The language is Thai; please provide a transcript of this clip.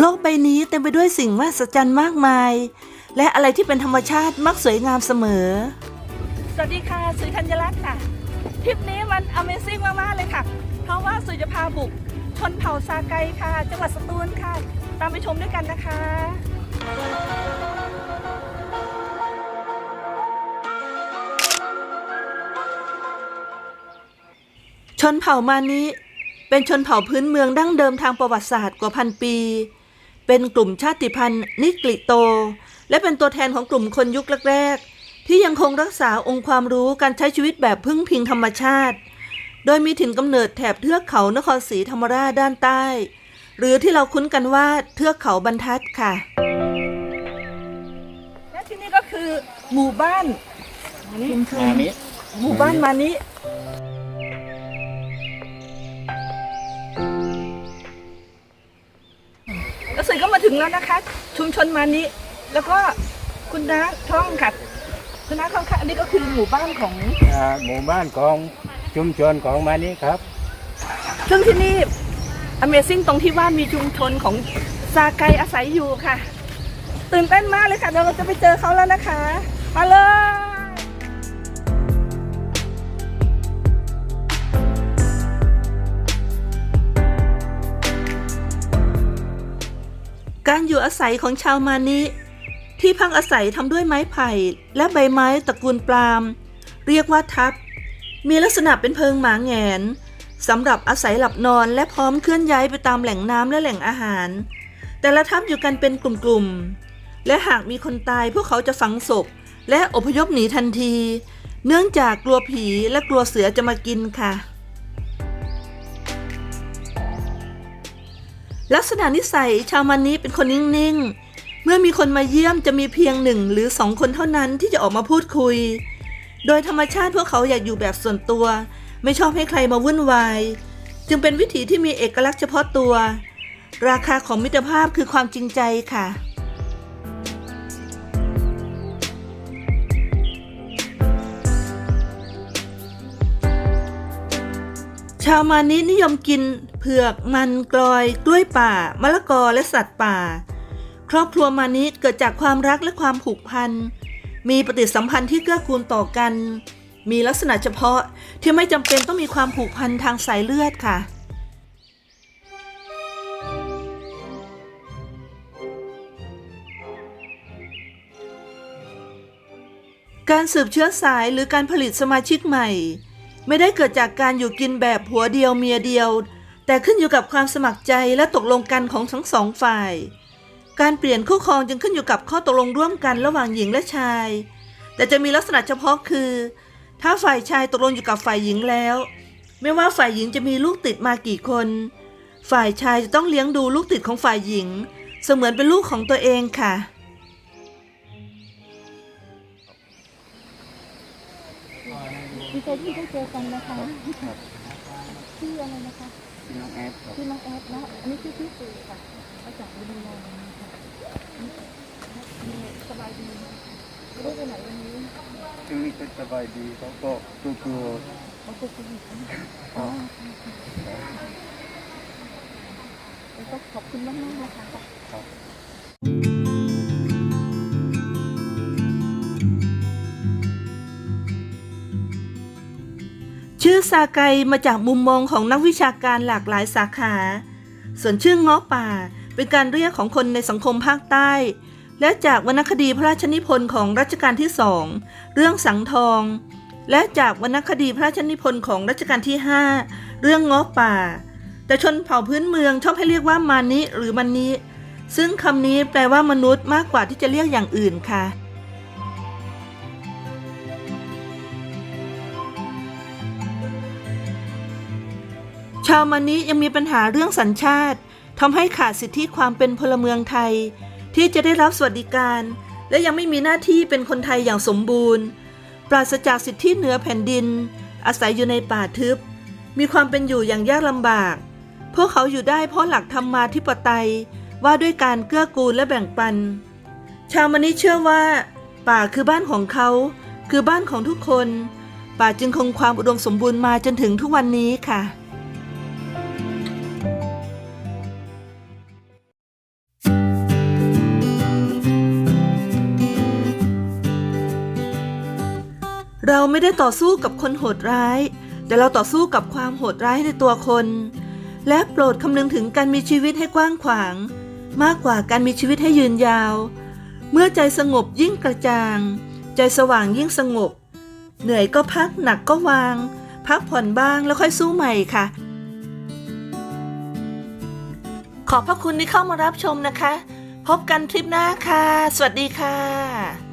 โลกใบนี้เต็มไปด้วยสิ่งมหัศจรรย์มากมาย และอะไรที่เป็นธรรมชาติมักสวยงามเสมอ สวัสดีค่ะสุยธัญรัตน์ค่ะ ทริปนี้มัน Amazing มากๆเลยค่ะ เพราะว่าสุยจะพาบุก ชนเผ่าซาไกค่ะ จังหวัดสตูลค่ะ ตามไปชมด้วยกันนะคะ ชนเผ่ามานี้เป็นชนเผ่าพื้นเมืองดั้งเดิมทางประวัติศาสตร์กว่าพันปี เป็นกลุ่มชาติพันธุ์นิกริโต และเป็นตัวแทนของกลุ่มคนยุคแรกๆที่ยังคงรักษาองค์ความรู้การใช้ชีวิตแบบพึ่งพิงธรรมชาติ โดยมีถิ่นกำเนิดแถบเทือกเขานครศรีธรรมราชด้านใต้ หรือที่เราคุ้นกันว่าเทือกเขาบรรทัดค่ะและที่นี่ก็คือหมู่บ้านอันนี้อันนี้หมู่บ้านมานิ ก็มาถึงแล้วนะคะ ชุมชนมานิแล้วก็คุณน้าท่องค่ะคุณน้าท่องค่ะอันนี้ก็คือหมู่บ้านของอ่าหมู่บ้านของชุมชนของมานี้ครับ ซึ่งที่นี่ Amazing ตรงที่ว่ามีชุมชนของซาไกอาศัยอยู่ค่ะ ตื่นเต้นมากเลยค่ะเดี๋ยวเราจะไปเจอเขาแล้วนะคะมาเลย การอยู่อาศัยของชาวมานิที่พักอาศัยทำด้วยไม้ไผ่และใบไม้ตระกูลปลาล์มเรียกว่าทับ มีลักษณะเป็นเพิงหมาแงนสำหรับอาศัยหลับนอนและพร้อมเคลื่อนย้ายไปตามแหล่งน้ำและแหล่งอาหาร แต่ละทับอยู่กันเป็นกลุ่มๆ และหากมีคนตายพวกเขาจะฝังศพ และอพยพหนีทันที เนื่องจากกลัวผีและกลัวเสือจะมากินค่ะ ลักษณะนิสัยชาวมันนี้เป็นคนนิ่งๆ เมื่อมีคนมาเยี่ยมจะมีเพียงหนึ่งหรือสองคนเท่านั้นที่จะออกมาพูดคุย โดยธรรมชาติพวกเขาอยากอยู่แบบส่วนตัว ไม่ชอบให้ใครมาวุ่นวาย จึงเป็นวิถีที่มีเอกลักษณ์เฉพาะตัว ราคาของมิตรภาพคือความจริงใจค่ะชาวมานินิยมกิน เผือก มันกลอย กล้วยป่า มะละกอและสัตว์ป่า ครอบครัวมานิเกิดจากความรักและความผูกพัน มีปฏิสัมพันธ์ที่เกื้อกูลต่อกัน มีลักษณะเฉพาะที่ไม่จำเป็นต้องมีความผูกพันทางสายเลือดค่ะการสืบเชื้อสายหรือการผลิตสมาชิกใหม่ ไม่ได้เกิดจากการอยู่กินแบบผัวเดียวเมียเดียว แต่ขึ้นอยู่กับความสมัครใจและตกลงกันของทั้งสองฝ่าย การเปลี่ยนคู่ครองจึงขึ้นอยู่กับข้อตกลงร่วมกันระหว่างหญิงและชาย แต่จะมีลักษณะเฉพาะคือ ถ้าฝ่ายชายตกลงอยู่กับฝ่ายหญิงแล้ว ไม่ว่าฝ่ายหญิงจะมีลูกติดมากี่คน ฝ่ายชายจะต้องเลี้ยงดูลูกติดของฝ่ายหญิง เสมือนเป็นลูกของตัวเองค่ะดีใจที่ได้เจอกันนะคะชื่ออะไรนะคะ น้องแอดครับชื่อน้องแอดนะอันนี้ชื่อพี่ปูค่ะมาจากบุรีรัมย์ค่ะสบายดีไม่ได้ไปไหนวันนี้ช่วงนี้ก็สบายดีเขาก็กลัวเขาก็คุยกันอ๋อแล้วก็ขอบคุณมากๆนะคะๆครับ ชื่อซาไกมาจากมุมมองของนักวิชาการหลากหลายสาขา ส่วนชื่อง้อป่า เป็นการเรียกของคนในสังคมภาคใต้ และจากวรรณคดีพระราชนิพนธ์ของรัชกาลที่สองเรื่องสังทอง และจากวรรณคดีพระราชนิพนธ์ของรัชกาลที่ห้าเรื่องง้อป่า แต่ชนเผ่าพื้นเมืองชอบให้เรียกว่ามานิหรือมันนิซึ่งคำนี้แปลว่ามนุษย์มากกว่าที่จะเรียกอย่างอื่นค่ะ ชาวมานิยังมีปัญหาเรื่องสัญชาติทำให้ขาดสิทธิความเป็นพลเมืองไทย ที่จะได้รับสวัสดิการ และยังไม่มีหน้าที่เป็นคนไทยอย่างสมบูรณ์ ปราศจากสิทธิเหนือแผ่นดิน อาศัยอยู่ในป่าทึบ มีความเป็นอยู่อย่างยากลำบาก พวกเขาอยู่ได้เพราะหลักธรรมมาธิปไตยว่าด้วยการเกื้อกูลและแบ่งปัน ชาวมานิเชื่อว่า ป่าคือบ้านของเขา คือบ้านของทุกคน ป่าจึงคงความอุดมสมบูรณ์มาจนถึงทุกวันนี้ค่ะ เราไม่ได้ต่อสู้กับคนโหดร้าย แต่เราต่อสู้กับความโหดร้ายในตัวคน และโปรดคำนึงถึงการมีชีวิตให้กว้างขวาง มากกว่าการมีชีวิตให้ยืนยาว เมื่อใจสงบยิ่งกระจ่าง ใจสว่างยิ่งสงบ เหนื่อยก็พักหนักก็วาง พักผ่อนบ้างแล้วค่อยสู้ใหม่ค่ะ ขอบพระคุณที่เข้ามารับชมนะคะ พบกันทริปหน้าค่ะ สวัสดีค่ะ